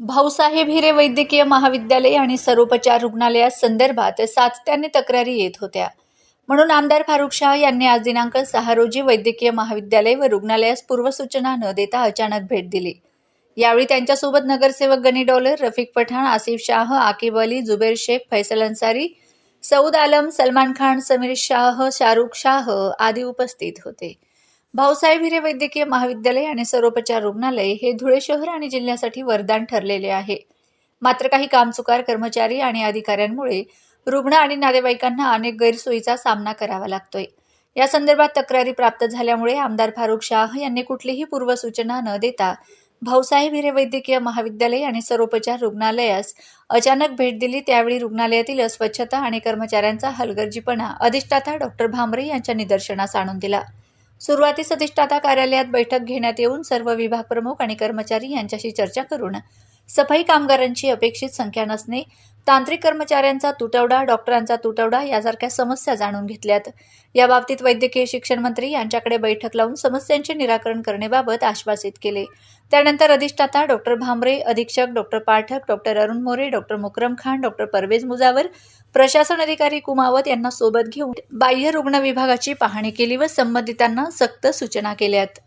भाऊसाहेब हिरे वैद्यकीय महाविद्यालय आणि सर्वोपचार रुग्णालया संदर्भात सातत्याने तक्रारी येत होत्या. म्हणून आमदार फारुख शाह यांनी आज दिनांक सहा रोजी वैद्यकीय महाविद्यालय व रुग्णालयास पूर्वसूचना न देता अचानक भेट दिली. यावेळी त्यांच्यासोबत नगरसेवक गनी डॉलर रफिक पठाण आसिफ शाह आकिब अली जुबेर शेख फैसल अन्सारी सऊद आलम सलमान खान समीर शाह शाहरुख शाह आदी उपस्थित होते. भाऊसाहेब हिरे वैद्यकीय महाविद्यालय आणि सर्वोपचार रुग्णालय हे धुळे शहर आणि जिल्ह्यासाठी वरदान ठरलेले आहे. मात्र काही कामचुकार कर्मचारी आणि अधिकाऱ्यांमुळे रुग्ण आणि नातेवाईकांना अनेक गैरसोयीचा सामना करावा लागतोय. या संदर्भात तक्रारी प्राप्त झाल्यामुळे आमदार फारुख शाह यांनी कुठलीही पूर्वसूचना न देता भाऊसाहेब हिरे वैद्यकीय महाविद्यालय आणि सर्वोपचार रुग्णालयास अचानक भेट दिली त्यावेळी रुग्णालयातील अस्वच्छता आणि कर्मचाऱ्यांचा हलगर्जीपणा अधिष्ठाता डॉक्टर भामरे यांच्या निदर्शनास आणून दिला. सुरुवातीस अधिष्ठाता कार्यालयात बैठक घेण्यात येऊन सर्व विभाग प्रमुख आणि कर्मचारी यांच्याशी चर्चा करून सफाई कामगारांची अपेक्षित संख्या नसणे तांत्रिक कर्मचाऱ्यांचा तुटवडा डॉक्टरांचा तुटवडा यासारख्या समस्या जाणून घेतल्यात. याबाबतीत वैद्यकीय शिक्षण मंत्री यांच्याकडे बैठक लावून समस्यांचे निराकरण करण्याबाबत आश्वासित केले. त्यानंतर अधिष्ठाता डॉक्टर भामरे अधीक्षक doctor Pathak doctor Arun More doctor Mukarram Khan doctor Parvez Mujawar प्रशासन अधिकारी कुमावत यांना सोबत घेऊन बाह्य रुग्ण विभागाची पाहणी केली व संबंधितांना सक्त सूचना केल्यात.